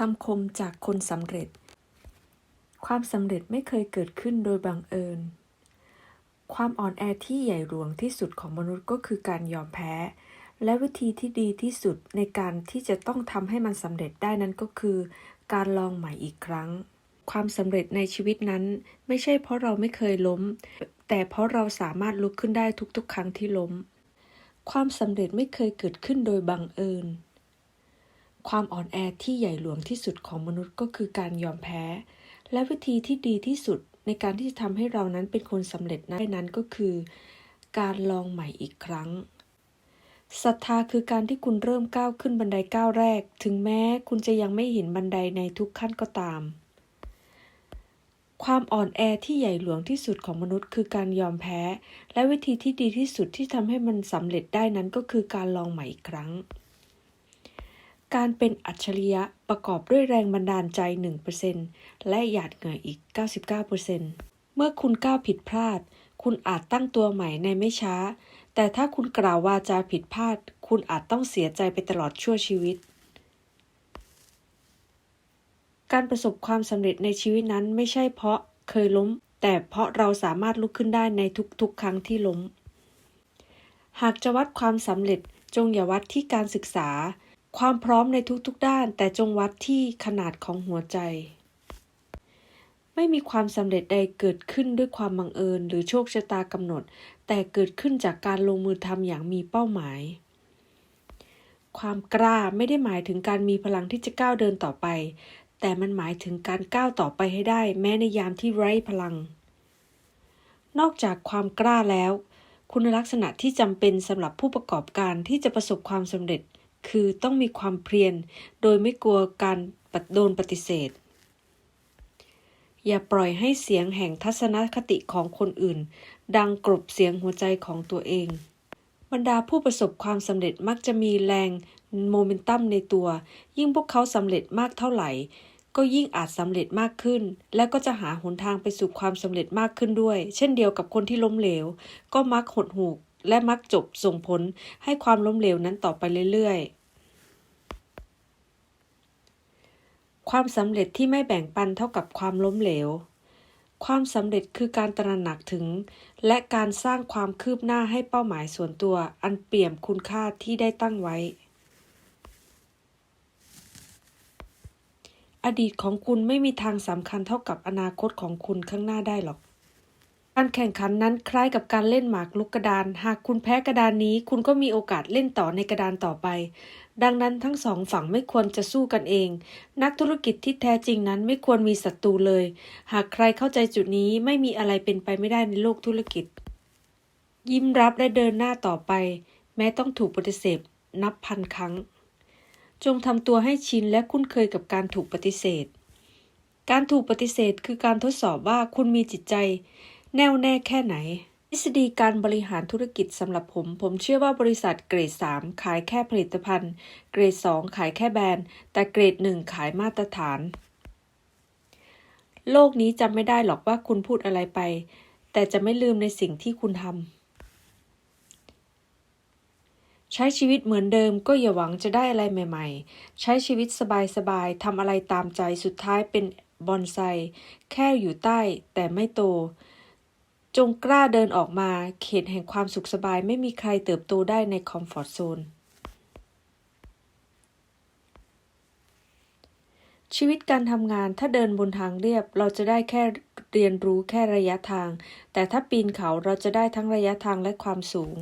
คำคมจากคนสำเร็จ ความสำเร็จไม่เคยเกิดขึ้นโดยบังเอิญ ความอ่อนแอที่ใหญ่หลวงที่สุดของมนุษย์ก็คือการยอมแพ้ และวิธีที่ดีที่สุดในการที่จะต้องทำให้มันสำเร็จได้นั้นก็คือ การลองใหม่อีกครั้ง ความสำเร็จในชีวิตนั้น ไม่ใช่เพราะเราไม่เคยล้ม แต่เพราะเราสามารถลุกขึ้นได้ทุกๆ ครั้งที่ล้ม ความสำเร็จไม่เคยเกิดขึ้นโดยบังเอิญ ความอ่อนแอที่ใหญ่หลวงที่สุดของมนุษย์ก็คือการยอมแพ้ และวิธีที่ดีที่สุดในการที่จะทำให้เรานั้นเป็นคนสำเร็จได้นั้นก็คือ การลองใหม่อีกครั้งศรัทธาคือการที่คุณเริ่มก้าวขึ้นบันไดก้าวแรก ถึงแม้คุณจะยังไม่เห็นบันไดในทุกขั้นก็ตาม ความอ่อนแอที่ใหญ่หลวงที่สุดของมนุษย์ คือการยอมแพ้ และวิธีที่ดีที่สุดที่ทำให้มันสำเร็จได้นั้นก็คือการลองใหม่อีกครั้ง การเป็นอัจฉริยะประกอบด้วยแรงบันดาลใจ 1%และหยาดเหงื่ออีก 99%เมื่อคุณก้าวผิดพลาด คุณอาจตั้งตัวใหม่ในไม่ช้า แต่ถ้าคุณกล่าววาจาผิดพลาด คุณอาจต้องเสียใจไปตลอดชั่วชีวิต การประสบความสำเร็จในชีวิตนั้นไม่ใช่เพราะเคยล้ม แต่เพราะเราสามารถลุกขึ้นได้ในทุกๆ ครั้งที่ล้ม หากจะวัดความสำเร็จจงอย่าวัดที่การศึกษา ความพร้อมในทุกๆด้าน แต่จงวัดที่ขนาดของหัวใจ ไม่มีความสำเร็จใดเกิดขึ้นด้วยความบังเอิญ หรือโชคชะตากำหนด แต่เกิดขึ้นจากการลงมือทำอย่างมีเป้าหมาย ความกล้าไม่ได้หมายถึงการมีพลังที่จะก้าวเดินต่อไป แต่มันหมายถึงการก้าวต่อไปให้ได้ แม้ในยามที่ไร้พลัง นอกจากความกล้าแล้ว คุณลักษณะที่จำเป็นสำหรับผู้ประกอบการที่จะประสบความสำเร็จ คือต้องมีความเพียรโดยไม่กลัวการโดนปฏิเสธ อย่าปล่อยให้เสียงแห่งทัศนคติของคนอื่น ดังกลบเสียงหัวใจของตัวเอง บรรดาผู้ประสบความสำเร็จมักจะมีแรงโมเมนตัมในตัว ยิ่งพวกเขาสำเร็จมากเท่าไหร่ ก็ยิ่งอาจสำเร็จมากขึ้น และก็จะหาหนทางไปสู่ความสำเร็จมากขึ้นด้วย เช่นเดียวกับคนที่ล้มเหลว ก็มักหดหูก และมักจบส่งผลให้ความล้มเหลวนั้นต่อไปเรื่อยๆ ความสำเร็จที่ไม่แบ่งปันเท่ากับความล้มเหลว ความสำเร็จคือการตระหนักถึง และการสร้างความคืบหน้าให้เป้าหมายส่วนตัวอันเปี่ยมคุณค่าที่ได้ตั้งไว้ อดีตของคุณไม่มีทางสำคัญเท่ากับอนาคตของคุณข้างหน้าได้หรอก การแข่งขันนั้นคล้ายกับการเล่นหมากลุกกระดาน หากคุณแพ้กระดานนี้ คุณก็มีโอกาสเล่นต่อในกระดานต่อไป ดังนั้นทั้งสองฝั่งไม่ควรจะสู้กันเอง นักธุรกิจที่แท้จริงนั้นไม่ควรมีศัตรูเลย หากใครเข้าใจจุดนี้ไม่มีอะไรเป็นไปไม่ได้ในโลกธุรกิจ ยิ้มรับและเดินหน้าต่อไป แม้ต้องถูกปฏิเสธนับพันครั้ง จงทำตัวให้ชินและคุ้นเคยกับการถูกปฏิเสธ การถูกปฏิเสธคือการทดสอบว่าคุณมีจิตใจ แน่วแน่แค่ไหน ทฤษฎีการบริหารธุรกิจสำหรับผม ผมเชื่อว่าบริษัทเกรด 3 ขายแค่ผลิตภัณฑ์ เกรด 2 ขายแค่แบรนด์ แต่เกรด 1 ขายมาตรฐาน โลกนี้จำไม่ได้หรอกว่าคุณพูดอะไรไป แต่จะไม่ลืมในสิ่งที่คุณทำใช้ชีวิตเหมือนเดิมก็อย่าหวังจะได้อะไรใหม่ ๆ ใช้ชีวิตสบายๆทำอะไรตามใจสุดท้ายเป็นบอนไซ แค่อยู่ใต้แต่ไม่โต จงกล้าเดินออกมาเขตแห่งความสุขสบายไม่มีใครเติบโตได้ในคอมฟอร์ทโซน ชีวิตการทำงานถ้าเดินบนทางเรียบเราจะได้แค่เรียนรู้แค่ระยะทาง แต่ถ้าปีนเขาเราจะได้ทั้งระยะทางและความสูง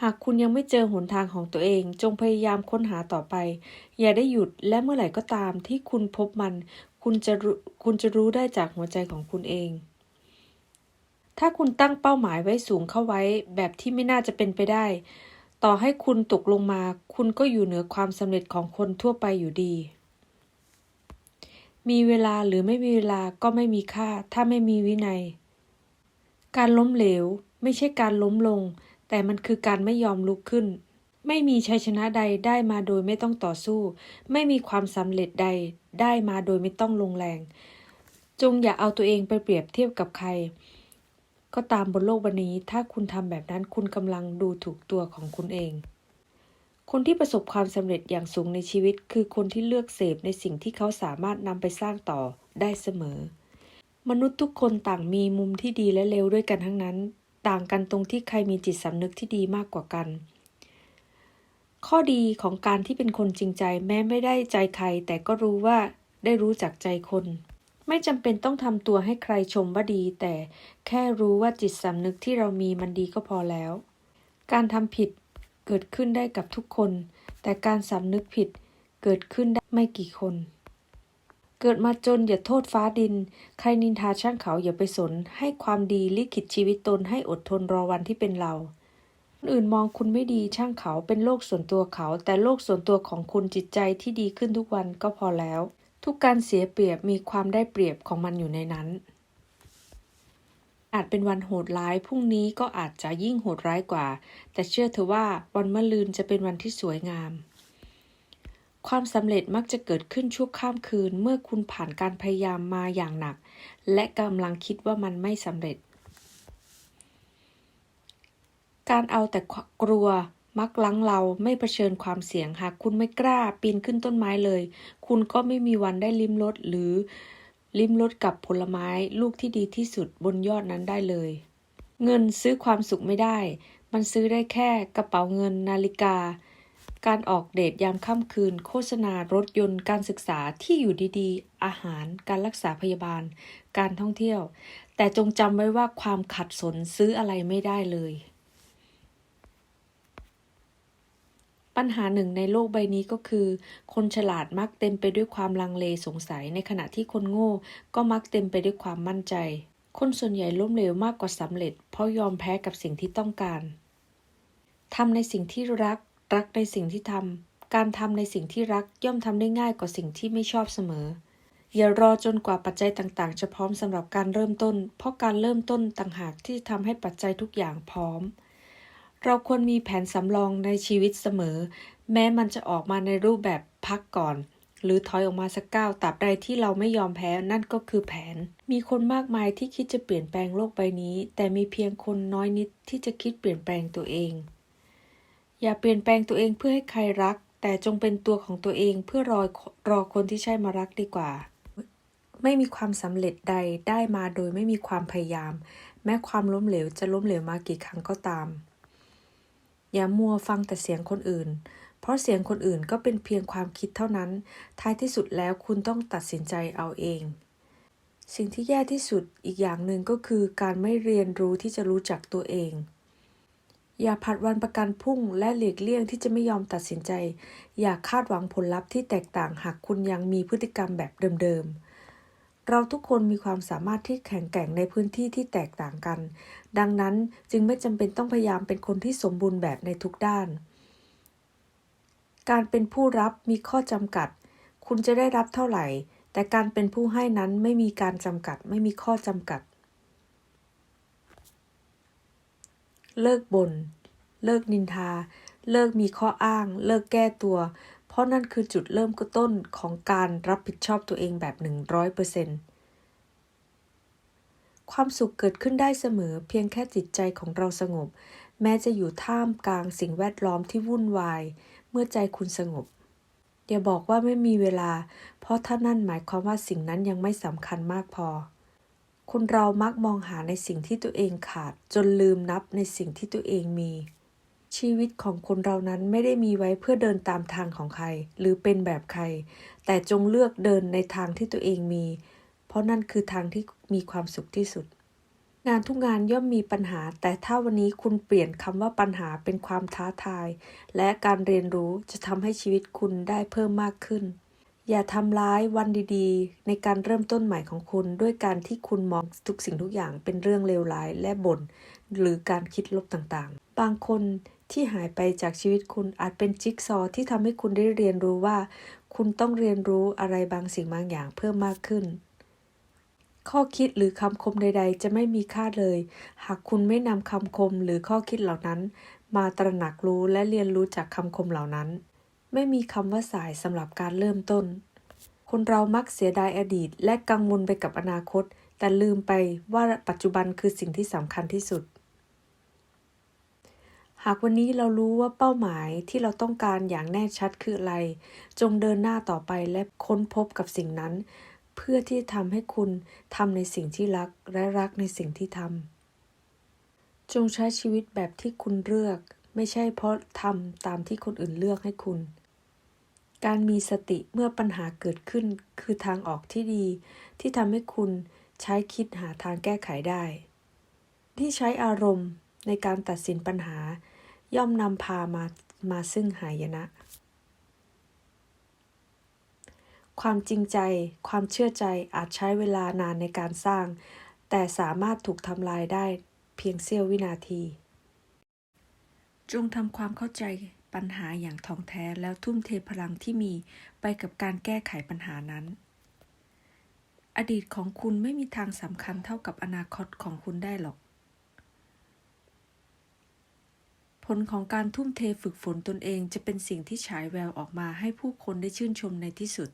หากคุณยังไม่เจอหนทางของตัวเอง จงพยายามค้นหาต่อไป อย่าได้หยุดและเมื่อไหร่ก็ตามที่คุณพบมัน คุณจะรู้คุณจะรู้ได้จากหัวใจของคุณเอง ถ้าคุณตั้งเป้าหมายไว้สูงเข้าไว้แบบที่ไม่น่าจะเป็นไปได้ ต่อให้คุณตกลงมา คุณก็อยู่เหนือความสำเร็จของคนทั่วไปอยู่ดี มีเวลาหรือไม่มีเวลาก็ไม่มีค่า ถ้าไม่มีวินัย การล้มเหลว ไม่ใช่การล้มลง แต่มันคือการไม่ยอมลุกขึ้น ไม่มีชัยชนะใดได้มาโดยไม่ต้องต่อสู้ ไม่มีความสำเร็จใดได้มาโดยไม่ต้องลงแรง จงอย่าเอาตัวเองไปเปรียบเทียบกับใคร ก็ตามบนโลกวันนี้ ถ้าคุณทำแบบนั้นคุณกำลังดูถูกตัวของคุณเอง คนที่ประสบความสำเร็จอย่างสูงในชีวิต คือคนที่เลือกเสพในสิ่งที่เขาสามารถนำไปสร้างต่อได้เสมอ มนุษย์ทุกคนต่างมีมุมที่ดีและเลวด้วยกันทั้งนั้น ต่างกันตรงที่ใครมีจิตสำนึกที่ดีมากกว่ากัน ข้อดีของการที่เป็นคนจริงใจ แม้ไม่ได้ใจใคร แต่ก็รู้ว่าได้รู้จักใจคน ไม่จำเป็นต้องทำตัวให้ใครชมว่าดี แต่แค่รู้ว่าจิตสำนึกที่เรามีมันดีก็พอแล้ว การทำผิดเกิดขึ้นได้กับทุกคน แต่การสำนึกผิดเกิดขึ้นได้ไม่กี่คน เกิดมาจนอย่าโทษฟ้าดิน ใครนินทาช่างเขาอย่าไปสน ให้ความดีลิขิตชีวิตตนให้อดทนรอวันที่เป็นเรา คนอื่นมองคุณไม่ดีช่างเขาเป็นโลกส่วนตัวเขา แต่โลกส่วนตัวของคุณจิตใจที่ดีขึ้นทุกวันก็พอแล้ว ทุกการเสียเปรียบมีความได้เปรียบของมันอยู่ในนั้น อาจเป็นวันโหดร้ายพรุ่งนี้ก็อาจจะยิ่งโหดร้ายกว่า แต่เชื่อเถอะว่าวันมะรืนจะเป็นวันที่สวยงาม ความสำเร็จมักจะเกิดขึ้นชั่วข้ามคืนเมื่อคุณผ่านการพยายามมาอย่างหนัก และกำลังคิดว่ามันไม่สำเร็จ การเอาแต่กลัวมักลังเราไม่เผชิญความเสี่ยงหากคุณไม่กล้าปีนขึ้นต้นไม้เลย คุณก็ไม่มีวันได้ลิ้มรสหรือลิ้มรสกับผลไม้ลูกที่ดีที่สุดบนยอดนั้นได้เลย เงินซื้อความสุขไม่ได้ มันซื้อได้แค่กระเป๋าเงินนาฬิกา การออกเดทยามค่ำคืน โฆษณารถยนต์การศึกษาที่อยู่ดีๆ อาหาร การรักษาพยาบาล การท่องเที่ยว แต่จงจำไว้ว่าความขัดสนซื้ออะไรไม่ได้เลย ปัญหาหนึ่งในโลกใบนี้ก็คือ คนฉลาดมักเต็มไปด้วยความลังเลสงสัยในขณะที่คนโง่ ก็มักเต็มไปด้วยความมั่นใจ คนส่วนใหญ่ล้มเหลวมากกว่าสำเร็จ เพราะยอมแพ้กับสิ่งที่ต้องการทำในสิ่งที่รัก รักในสิ่งที่ทำการทำในสิ่งที่รักย่อมทำได้ง่ายกว่าสิ่งที่ไม่ชอบเสมอ อย่ารอจนกว่าปัจจัยต่างๆ จะพร้อมสำหรับการเริ่มต้น เพราะการเริ่มต้นต่างหากที่ทำให้ปัจจัยทุกอย่างพร้อม เราควรมีแผนสำรองในชีวิตเสมอ แม้มันจะออกมาในรูปแบบพักก่อน หรือถอยออกมาสักก้าวตราบใดที่เราไม่ยอมแพ้นั่นก็คือแผน มีคนมากมายที่คิดจะเปลี่ยนแปลงโลกใบนี้ แต่มีเพียงคนน้อยนิดที่จะคิดเปลี่ยนแปลงตัวเอง อย่าเปลี่ยนแปลงตัวเองเพื่อให้ใครรัก แต่จงเป็นตัวของตัวเองเพื่อรอรอคนที่ใช่มารักดีกว่าไม่มีความสำเร็จใดได้มาโดยไม่มีความพยายาม แม้ความล้มเหลวจะล้มเหลวมากี่ครั้งก็ตาม อย่ามัวฟังแต่เสียงคนอื่น เพราะเสียงคนอื่นก็เป็นเพียงความคิดเท่านั้น ท้ายที่สุดแล้วคุณต้องตัดสินใจเอาเอง สิ่งที่แย่ที่สุดอีกอย่างหนึ่งก็คือการไม่เรียนรู้ที่จะรู้จักตัวเอง อย่าผัดวันประกันพรุ่งและหลีกเลี่ยงที่จะไม่ยอมตัดสินใจ อย่าคาดหวังผลลัพธ์ที่แตกต่างหากคุณยังมีพฤติกรรมแบบเดิมๆ เราทุกคนมีความสามารถที่แข็งแกร่งในพื้นที่ที่แตกต่างกัน ดังนั้นจึงไม่จำเป็นต้องพยายามเป็นคนที่สมบูรณ์แบบในทุกด้าน การเป็นผู้รับมีข้อจำกัด คุณจะได้รับเท่าไหร่ แต่การเป็นผู้ให้นั้นไม่มีการจำกัด ไม่มีข้อจำกัด เลิกบน่น เลิกนินทา เลิกมีข้ออ้าง เลิกแก้ตัว เพราะนั่นคือจุดเริ่มต้นของการรับผิดชอบตัวเองแบบ 100%ความสุขเกิดขึ้นได้เสมอเพียงแค่จิตใจของเราสงบ แม้จะอยู่ท่ามกลางสิ่งแวดล้อมที่วุ่นวาย เมื่อใจคุณสงบ อย่าบอกว่าไม่มีเวลา เพราะถ้านั่นหมายความว่าสิ่งนั้นยังไม่สำคัญมากพอ คนเรามักมองหาในสิ่งที่ตัวเองขาด จนลืมนับในสิ่งที่ตัวเองมี ชีวิตของคนเรานั้นไม่ได้มีไว้เพื่อเดินตามทางของใคร หรือเป็นแบบใคร แต่จงเลือกเดินในทางที่ตัวเองมี เพราะนั่นคือทางที่มีความสุขที่สุด งานทุกงานย่อมมีปัญหา แต่ถ้าวันนี้คุณเปลี่ยนคำว่าปัญหาเป็นความท้าทาย และการเรียนรู้จะทำให้ชีวิตคุณได้เพิ่มมากขึ้น อย่าทำร้ายวันดีๆ ในการเริ่มต้นใหม่ของคุณ ด้วยการที่คุณมองทุกสิ่งทุกอย่างเป็นเรื่องเลวร้ายและบ่นหรือการคิดลบต่างๆ บางคน ที่หายไปจากชีวิตคุณอาจเป็นจิ๊กซอที่ทำให้คุณได้เรียนรู้ว่า คุณต้องเรียนรู้อะไรบางสิ่งบางอย่างเพิ่มมากขึ้น ข้อคิดหรือคำคมใด ๆ จะไม่มีค่าเลย หากคุณไม่นำคำคมหรือข้อคิดเหล่านั้น มาตระหนักรู้และเรียนรู้จากคำคมเหล่านั้น ไม่มีคำว่าสายสำหรับการเริ่มต้น คนเรามักเสียดายอดีต และกังวลไปกับอนาคต แต่ลืมไปว่าปัจจุบันคือสิ่งที่สำคัญที่สุด หากวันนี้เรารู้ว่าเป้าหมายที่เราต้องการอย่างแน่ชัดคืออะไร จงเดินหน้าต่อไปและค้นพบกับสิ่งนั้น เพื่อที่ทำให้คุณทำในสิ่งที่รักและรักในสิ่งที่ทำจงใช้ชีวิตแบบที่คุณเลือก ไม่ใช่เพราะทำตามที่คนอื่นเลือกให้คุณ การมีสติเมื่อปัญหาเกิดขึ้นคือทางออกที่ดี ที่ทำให้คุณใช้คิดหาทางแก้ไขได้ ที่ใช้อารมณ์ในการตัดสินปัญหา ย่อมนำพามามาซึ่งหายนะ ความจริงใจ ความเชื่อใจอาจใช้เวลานานในการสร้าง แต่สามารถถูกทำลายได้เพียงเสี้ยววินาที จงทำความเข้าใจปัญหาอย่างท่องแท้แล้วทุ่มเทพลังที่มีไปกับการแก้ไขปัญหานั้น อดีตของคุณไม่มีทางสำคัญเท่ากับอนาคตของคุณได้หรอก ผลของการทุ่มเทฝึกฝนตนเองจะเป็นสิ่งที่ฉายแววออกมาให้ผู้คนได้ชื่นชมในที่สุด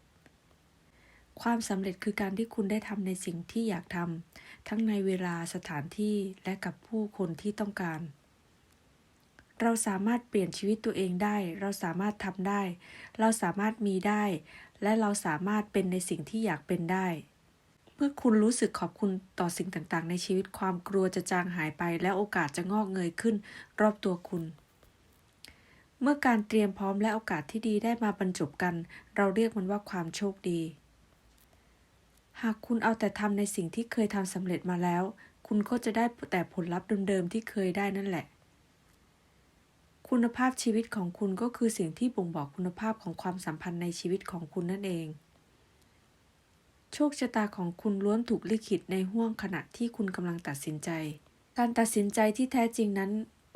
ความสำเร็จคือการที่คุณได้ทำในสิ่งที่อยากทำทั้งในเวลาสถานที่และกับผู้คนที่ต้องการ เราสามารถเปลี่ยนชีวิตตัวเองได้ เราสามารถทำได้ เราสามารถมีได้ และเราสามารถเป็นในสิ่งที่อยากเป็นได้ มื่อคุณรู้สึกขอบคุณต่อสิ่งต่างๆ ในชีวิตความกลัวจะจางหายไป และโอกาสจะงอกเงยขึ้นรอบตัวคุณ เมื่อการเตรียมพร้อมและโอกาสที่ดีได้มาบรรจบกัน เราเรียกมันว่าความโชคดี หากคุณเอาแต่ทำในสิ่งที่เคยทำสำเร็จมาแล้ว คุณก็จะได้แต่ผลลัพธ์เดิมๆที่เคยได้นั่นแหละคุณภาพชีวิตของคุณก็คือสิ่งที่บ่งบอกคุณภาพของความสัมพันธ์ในชีวิตของคุณนั่นเอง โชคชะตาของคุณล้วนถูกลิขิตในห่วงขณะที่คุณกำลังตัดสินใจ การตัดสินใจที่แท้จริงนั้น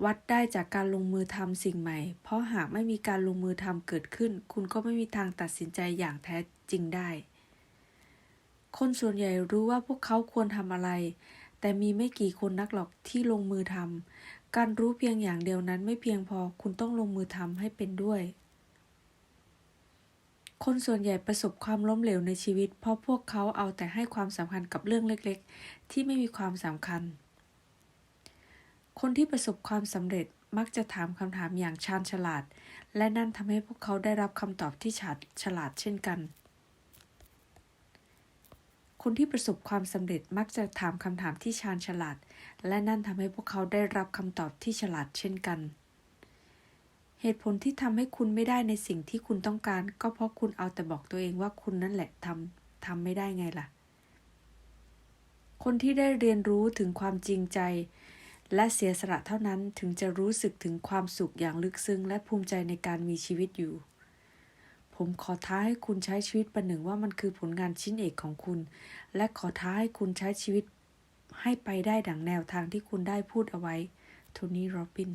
วัดได้จากการลงมือทำสิ่งใหม่ เพราะหากไม่มีการลงมือทำเกิดขึ้น คุณก็ไม่มีทางตัดสินใจอย่างแท้จริงได้ คนส่วนใหญ่รู้ว่าพวกเขาควรทำอะไร แต่มีไม่กี่คนนักหรอกที่ลงมือทำการรู้เพียงอย่างเดียวนั้นไม่เพียงพอคุณต้องลงมือทำให้เป็นด้วย คนส่วนใหญ่ประสบความล้มเหลวในชีวิต เพราะพวกเขาเอาแต่ให้ความสำคัญกับเรื่องเล็กๆ ที่ไม่มีความสำคัญ คนที่ประสบความสำเร็จมักจะถามคำถามอย่างชาญฉลาด และนั่นทำให้พวกเขาได้รับคำตอบที่ฉาดฉลาดเช่นกัน คนที่ประสบความสำเร็จมักจะถามคำถามที่ชาญฉลาด และนั่นทำให้พวกเขาได้รับคำตอบที่ฉลาดเช่นกัน เหตุผลที่ทำให้คุณไม่ได้ในสิ่งที่คุณต้องการ ก็เพราะคุณเอาแต่บอกตัวเองว่าคุณนั่นแหละทำทำไม่ได้ไงล่ะ คนที่ได้เรียนรู้ถึงความจริงใจ และเสียสละเท่านั้นถึงจะรู้สึกถึงความสุขอย่างลึกซึ้ง และภูมิใจในการมีชีวิตอยู่ ผมขอท้าให้คุณใช้ชีวิตประหนึ่งว่ามันคือผลงานชิ้นเอกของคุณ และขอท้าให้คุณใช้ชีวิตให้ไปได้ดังแนวทางที่คุณได้พูดเอาไว้ โทนี่ โรบิน